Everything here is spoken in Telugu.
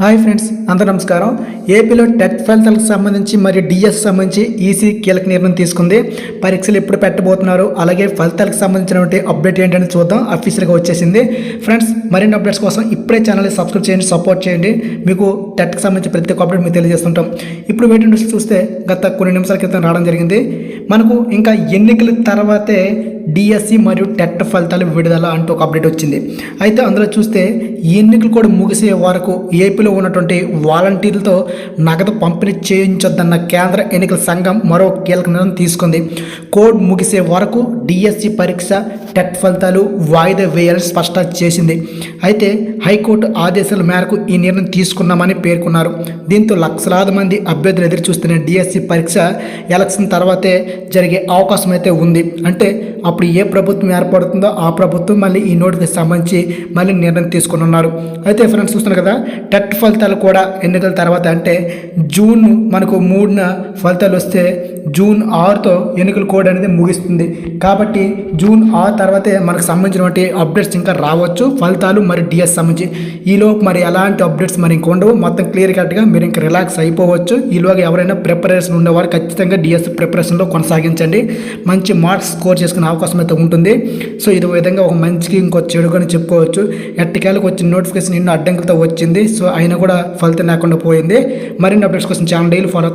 హాయ్ ఫ్రెండ్స్ అందరూ నమస్కారం. ఏపీలో టెట్ ఫలితాలకు సంబంధించి మరియు డిఎస్ సంబంధించి ఈసీ కీలక నిర్ణయం తీసుకుంది. పరీక్షలు ఎప్పుడు పెట్టబోతున్నారు? అలాగే ఫలితాలకు సంబంధించినటువంటి అప్డేట్ ఏంటని చూద్దాం. అఫీషియల్గా వచ్చేసింది. ఫ్రెండ్స్ మరిన్ని అప్డేట్స్ కోసం ఇప్పుడే ఛానల్ని సబ్స్క్రైబ్ చేయండి సపోర్ట్ చేయండి. మీకు టెట్కి సంబంధించి ప్రతి ఒక్క అప్డేట్ మీకు తెలియజేస్తుంటాం. ఇప్పుడు వేటి చూస్తే గత కొన్ని నిమిషాల క్రితం రావడం జరిగింది. మనకు ఇంకా ఎన్నికల తర్వాతే డిఎస్సి మరియు టెట్ ఫలితాలు విడుదల అంటూ ఒక అప్డేట్ వచ్చింది. అయితే అందులో చూస్తే ఎన్నికలు కూడా ముగిసే వరకు ఏపీలో ఉన్నటువంటి వాలంటీర్లతో నగదు పంపిణీ చేయించొద్దన్న కేంద్ర ఎన్నికల సంఘం మరో కీలక నిర్ణయం తీసుకుంది. కోడ్ ముగిసే వరకు డిఎస్సి పరీక్ష టెట్ ఫలితాలు వాయిదా వేయాలని స్పష్టం చేసింది. అయితే హైకోర్టు ఆదేశాల మేరకు ఈ నిర్ణయం తీసుకున్నామని పేర్కొన్నారు. దీంతో లక్షలాది మంది అభ్యర్థులు ఎదురు చూస్తున్న డిఎస్సి పరీక్ష ఎలక్షన్ తర్వాతే జరిగే అవకాశం అయితే ఉంది. అంటే అప్పుడు ఏ ప్రభుత్వం ఏర్పడుతుందో ఆ ప్రభుత్వం మళ్ళీ ఈ నోటికి సంబంధించి మళ్ళీ నిర్ణయం తీసుకున్నారు అయితే ఫ్రెండ్స్ చూస్తున్నారు కదా టెట్ ఫలితాలు కూడా ఎన్నికల తర్వాత అంటే జూన్ మనకు మూడున ఫలితాలు వస్తే జూన్ ఆరుతో ఎన్నికల కోడ్ అనేది ముగిస్తుంది. కాబట్టి జూన్ ఆరు తర్వాతే మనకు సంబంధించినటువంటి అప్డేట్స్ ఇంకా రావచ్చు. ఫలితాలు మరి డిఎస్ సంబంధించి. ఈలోపు మరి ఎలాంటి అప్డేట్స్ మరి ఇంక ఉండవు. మొత్తం క్లియర్ కట్గా మీరు ఇంకా రిలాక్స్ అయిపోవచ్చు. ఈలోగా ఎవరైనా ప్రిపరేషన్ ఉండేవారు ఖచ్చితంగా డిఎస్ ప్రిపరేషన్లో కొనసాగించండి. మంచి మార్క్స్ స్కోర్ చేసుకునే అవకాశం అయితే ఉంటుంది. సో ఇది విధంగా ఒక మంచికి ఇంకో అని చెప్పుకోవచ్చు. ఎట్టకేలకు వచ్చిన నోటిఫికేషన్ ఎన్నో అడ్డంకులతో వచ్చింది. సో అయినా కూడా ఫలితం లేకుండా పోయింది. మరిన్ని అప్డేట్స్ కోసం ఛానల్ డైలీ ఫాలో అవుతున్నాం